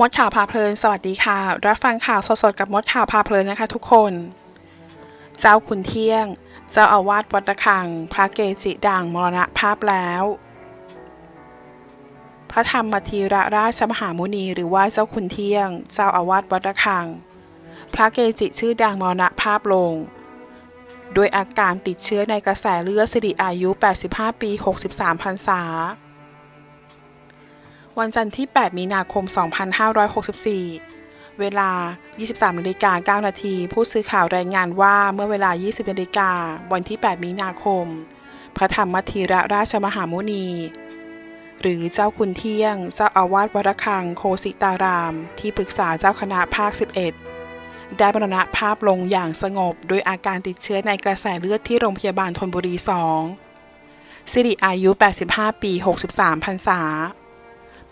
มดข่าวพาเพลิน สวัสดีค่ะ รับฟังข่าวสดๆกับมดข่าวพาเพลินนะคะทุกคน เจ้าคุณเที่ยง เจ้าอาวาสวัดระฆัง พระเกจิดังมรณภาพแล้ว พระธรรมธีระราชมหามุนี หรือว่าเจ้าคุณเที่ยง เจ้าอาวาสวัดระฆัง พระเกจิชื่อดังมรณภาพลงโดยอาการติดเชื้อในกระแสเลือดสิริอายุ 85 ปี 63พรรษา วันจันทร์ที่ 8 มีนาคม 2564 เวลา 23นาฬิกา9นาที ผู้สื่อข่าวรายงานว่าเมื่อเวลา 20นาฬิกาวันที่ 8 มีนาคม พระธรรมธีระราชมหามุนี หรือเจ้าคุณเที่ยง เจ้าอาวาสวัดระฆังโคสิตาราม ที่ปรึกษาเจ้าคณะภาค 11 ได้มรรณภาพลงอย่างสงบ โดยอาการติดเชื้อในกระแสเลือดที่โรงพยาบาลธนบุรี 2สิริอายุ 85 ปี 63พรรษา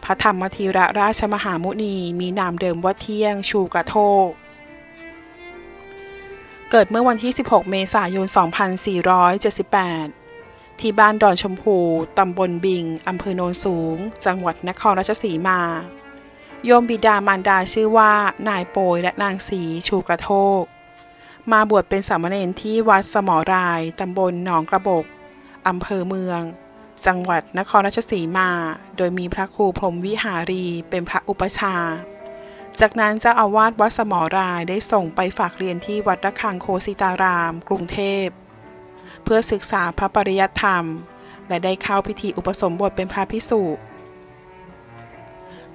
ระธรรมธีระราชมหามุนีมีนามเดิมว่าเที่ยงชูกระโทกเกิดเมื่อวันที่ 16 เมษายน 2478 ที่บ้านดอนชมพู ตำบลบิง อำเภอโนนสูง จังหวัดนครราชสีมา โยมบิดามารดาชื่อว่า นายโปยและนางสีชูกระโทก มาบวชเป็นสามเณรที่วัดสมอราย ตำบลหนองกระบก อำเภอเมือง จังหวัดนครราชสีมา โดยมีพระครูพรมวิหารีเป็นพระอุปชา จากนั้นเจ้าอาวาสวัดสมอรายได้ส่งไปฝากเรียนที่วัดระฆังโคสิตาราม กรุงเทพ เพื่อศึกษาพระปริยัติธรรม และได้เข้าพิธีอุปสมบทเป็นพระพิสุ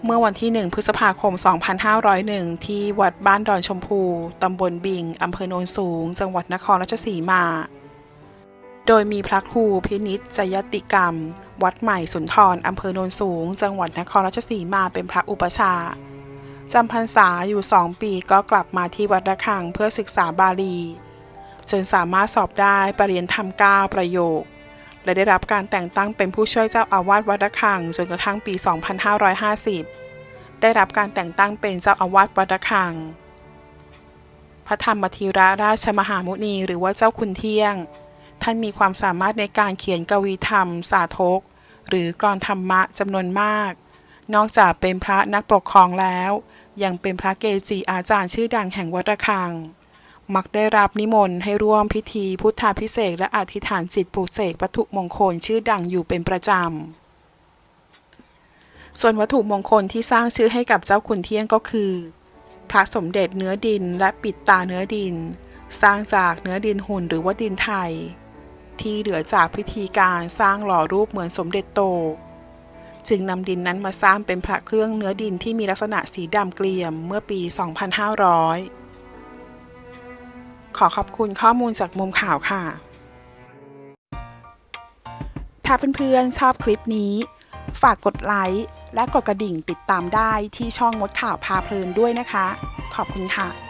เมื่อวันที่ 1 พฤษภาคม 2501 ที่วัดบ้านดอนชมพู ตำบลบิง อำเภอโนนสูง จังหวัดนครราชสีมา โดยมีพระครูพินิจจยติกรรม วัดใหม่สุนทรอำเภอโนนสูง จังหวัดนครราชสีมาเป็นพระอุปชาจำพรรษาอยู่สองปีก็กลับมาที่วัดระฆังเพื่อศึกษาบาลี จนสามารถสอบได้ปรริญญาธรรมก้าประโยค และได้รับการแต่งตั้งเป็นผู้ช่วยเจ้าอาวาสวัดระฆังจนกระทั่งปี 2550 ได้รับการแต่งตั้งเป็นเจ้าอาวาสวัดระฆัง พระธรรมธีระราชมหามุนีหรือว่าเจ้าคุณเที่ยง ท่านมีความสามารถในการเขียนกวีธรรม สาธก หรือกรอนธรรมะจำนวนมาก นอกจากเป็นพระนักปกครองแล้ว ยังเป็นพระเกจิอาจารย์ชื่อดังแห่งวัดระฆัง มักได้รับนิมนต์ให้ร่วมพิธีพุทธาพิเศษและอธิษฐานจิตปลุกเสกวัตถุมงคลชื่อดังอยู่เป็นประจำ ส่วนวัตถุมงคลที่สร้างชื่อให้กับเจ้าคุณเที่ยงก็คือ พระสมเด็จเนื้อดินและปิดตาเนื้อดินสร้างจากเนื้อดินหุ่นหรือว่าดินไทย ที่เหลือจากพิธีการสร้างหล่อรูปเหมือนสมเด็จโต จึงนำดินนั้นมาสร้างเป็นพระเครื่องเนื้อดินที่มีลักษณะสีดำเกลี่ยมเมื่อปี 2500 ขอขอบคุณข้อมูลจากมุมข่าวค่ะ ถ้าเพื่อนๆชอบคลิปนี้ ฝากกดไลค์และกดกระดิ่งติดตามได้ที่ช่องมดข่าวพาเพลินด้วยนะคะ ขอบคุณค่ะ